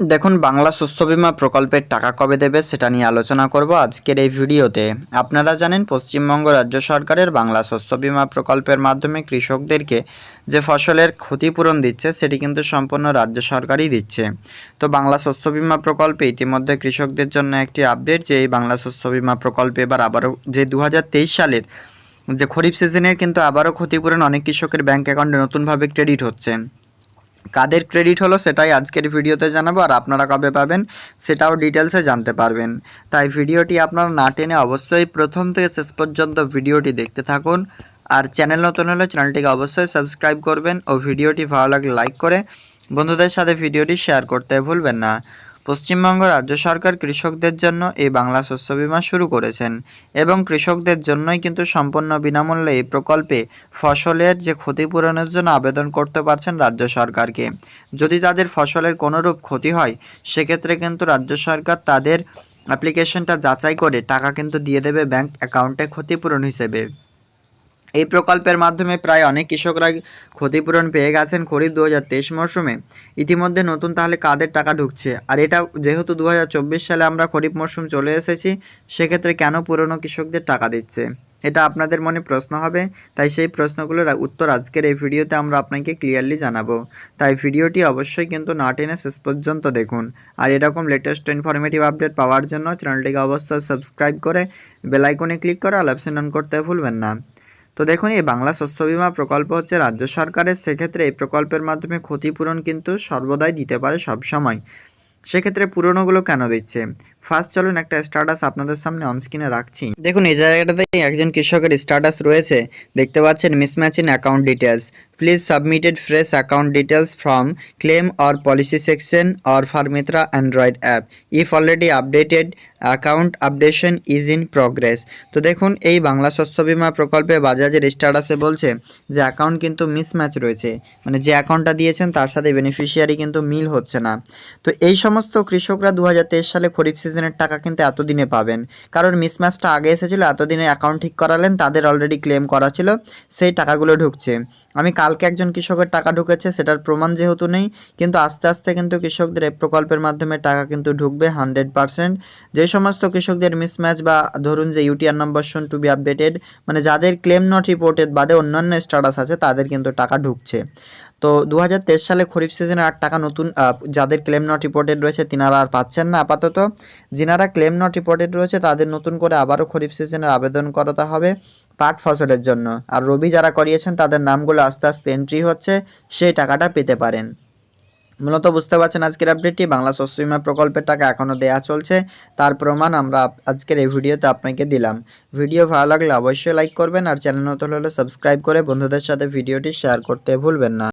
দেখুন, বাংলা শস্য বিমা প্রকল্পের টাকা কবে দেবে সেটা নিয়ে আলোচনা করব আজকের এই ভিডিওতে। আপনারা জানেন, পশ্চিমবঙ্গ রাজ্য সরকারের বাংলা শস্য বিমা প্রকল্পের মাধ্যমে কৃষকদেরকে যে ফসলের ক্ষতিপূরণ দিচ্ছে, সেটি কিন্তু সম্পূর্ণ রাজ্য সরকারই দিচ্ছে। তো বাংলা শস্য বিমা প্রকল্পে ইতিমধ্যে কৃষকদের জন্য একটি আপডেট যে, এই বাংলা শস্য বিমা প্রকল্পে এবার আবারও যে দু হাজার তেইশ সালের যে খরিফ সিজনের কিন্তু আবারও ক্ষতিপূরণ অনেক কৃষকের ব্যাংক অ্যাকাউন্টে নতুনভাবে ক্রেডিট হচ্ছে। কাদের ক্রেডিট হলো সেটাই আজকের ভিডিওতে জানাব আর আপনারা কবে পাবেন সেটাও ডিটেলসে জানতে পারবেন। তাই ভিডিওটি আপনারা না টেনে অবশ্যই প্রথম থেকে শেষ পর্যন্ত ভিডিওটি দেখতে থাকুন। আর চ্যানেল নতুন হলে চ্যানেলটিকে অবশ্যই সাবস্ক্রাইব করবেন ও ভিডিওটি ভালো লাগলে লাইক করে বন্ধুদের সাথে ভিডিওটি শেয়ার করতে ভুলবেন না। পশ্চিমবঙ্গ রাজ্য সরকার কৃষকদের জন্য এই বাংলা শস্য বিমা শুরু করেছেন এবং কৃষকদের জন্যই কিন্তু সম্পূর্ণ বিনামূল্যে এই প্রকল্পে ফসলের যে ক্ষতিপূরণের জন্য আবেদন করতে পারছেন রাজ্য সরকারকে। যদি তাদের ফসলের কোনোরূপ ক্ষতি হয়, সেক্ষেত্রে কিন্তু রাজ্য সরকার তাদের অ্যাপ্লিকেশনটা যাচাই করে টাকা কিন্তু দিয়ে দেবে ব্যাংক অ্যাকাউন্টে ক্ষতিপূরণ হিসেবে। এই প্রকল্পের মাধ্যমে প্রায় অনেক কৃষকরা ক্ষতিপূরণ পেয়ে গেছেন খরিফ দু হাজার তেইশ মরশুমে। ইতিমধ্যে নতুন তাহলে কাদের টাকা ঢুকছে? আর এটা যেহেতু দু হাজার চব্বিশ সালে আমরা খরিফ মরশুম চলে এসেছি, সেক্ষেত্রে কেন পুরনো কৃষকদের টাকা দিচ্ছে? এটা আপনাদের মনে প্রশ্ন হবে, তাই সেই প্রশ্নগুলোর উত্তর আজকের এই ভিডিওতে আমরা আপনাকে ক্লিয়ারলি জানাব। তাই ভিডিওটি অবশ্যই কিন্তু না টেনে শেষ পর্যন্ত দেখুন। আর এরকম লেটেস্ট ইনফরমেটিভ আপডেট পাওয়ার জন্য চ্যানেলটিকে অবশ্যই সাবস্ক্রাইব করে বেলাইকনে ক্লিক করে অল অন করতে ভুলবেন না। তো দেখুন, এই বাংলা শস্য বিমা প্রকল্প হচ্ছে রাজ্য সরকারের। সেক্ষেত্রে এই প্রকল্পের মাধ্যমে ক্ষতিপূরণ কিন্তু সর্বদাই দিতে পারে সবসময়। সেক্ষেত্রে পুরনোগুলো কেন দিচ্ছে? ফার্স্ট চলুন একটা স্ট্যাটাস আপনাদের সামনে অনস্ক্রিনে রাখছি। দেখুন, এই জায়গাটাতে একজন কৃষকের স্ট্যাটাস রয়েছে। দেখতে পাচ্ছেন mismatch in account details please submitted fresh account details from claim or policy section or Farmitra Android app if already updated account updation is in progress তো দেখুন, এই বাংলা শস্য বিমা প্রকল্পে বাজাজের স্ট্যাটাসে বলছে যে অ্যাকাউন্ট কিন্তু মিসম্যাচ রয়েছে। মানে যে অ্যাকাউন্টটা দিয়েছেন, তার সাথে বেনিফিশিয়ারি কিন্তু মিল হচ্ছে না। তো এই সমস্ত কৃষকরা দু হাজার তেইশ সালে খরিফ সিজনের টাকা কিন্তু এতদিনে পাবেন। কারণ মিসম্যাচটা আগে এসেছিল, এতদিনে অ্যাকাউন্ট ঠিক করালেন, তাদের অলরেডি ক্লেম করা ছিল, সেই টাকাগুলো ঢুকছে। আমি কালকে একজন কৃষকের টাকা ঢুকেছে, সেটার প্রমাণ যেহেতু নেই, কিন্তু আস্তে আস্তে কিন্তু কৃষকদের এই প্রকল্পের মাধ্যমে টাকা কিন্তু ঢুকবে হান্ড্রেড পারসেন্ট। যে সমস্ত কৃষকদের মিসম্যাচ বা ধরুন যে UTR number shown to be updated মানে যাদের ক্লেম নট রিপোর্টেড বাদে অন্যান্য স্ট্যাটাস আছে, তাদের কিন্তু টাকা ঢুকছে। তো দু হাজার তেইশ সালে খরিফ সিজনে আট টাকা নতুন যাদের ক্লেম নট রিপোর্টেড রয়েছে তিনারা আর পাচ্ছেন না আপাতত। যিনারা ক্লেম নট রিপোর্টেড রয়েছে তাদের নতুন করে আবারও খরিফ সিজনের আবেদন করাতে হবে পাট ফসলের জন্য। আর রবি যারা করিয়েছেন তাদের নামগুলো আস্তে আস্তে এন্ট্রি হচ্ছে, সেই টাকাটা পেতে পারেন। মূলত বুঝতে পারছেন আজকের আপডেটটি বাংলা শস্য বিমা প্রকল্পের টাকা এখনও দেয়া চলছে, তার প্রমাণ আমরা আজকের এই ভিডিওতে আপনাকে দিলাম। ভিডিও ভালো লাগলে অবশ্যই লাইক করবেন আর চ্যানেল নতুন হলে সাবস্ক্রাইব করে বন্ধুদের সাথে ভিডিওটি শেয়ার করতে ভুলবেন না।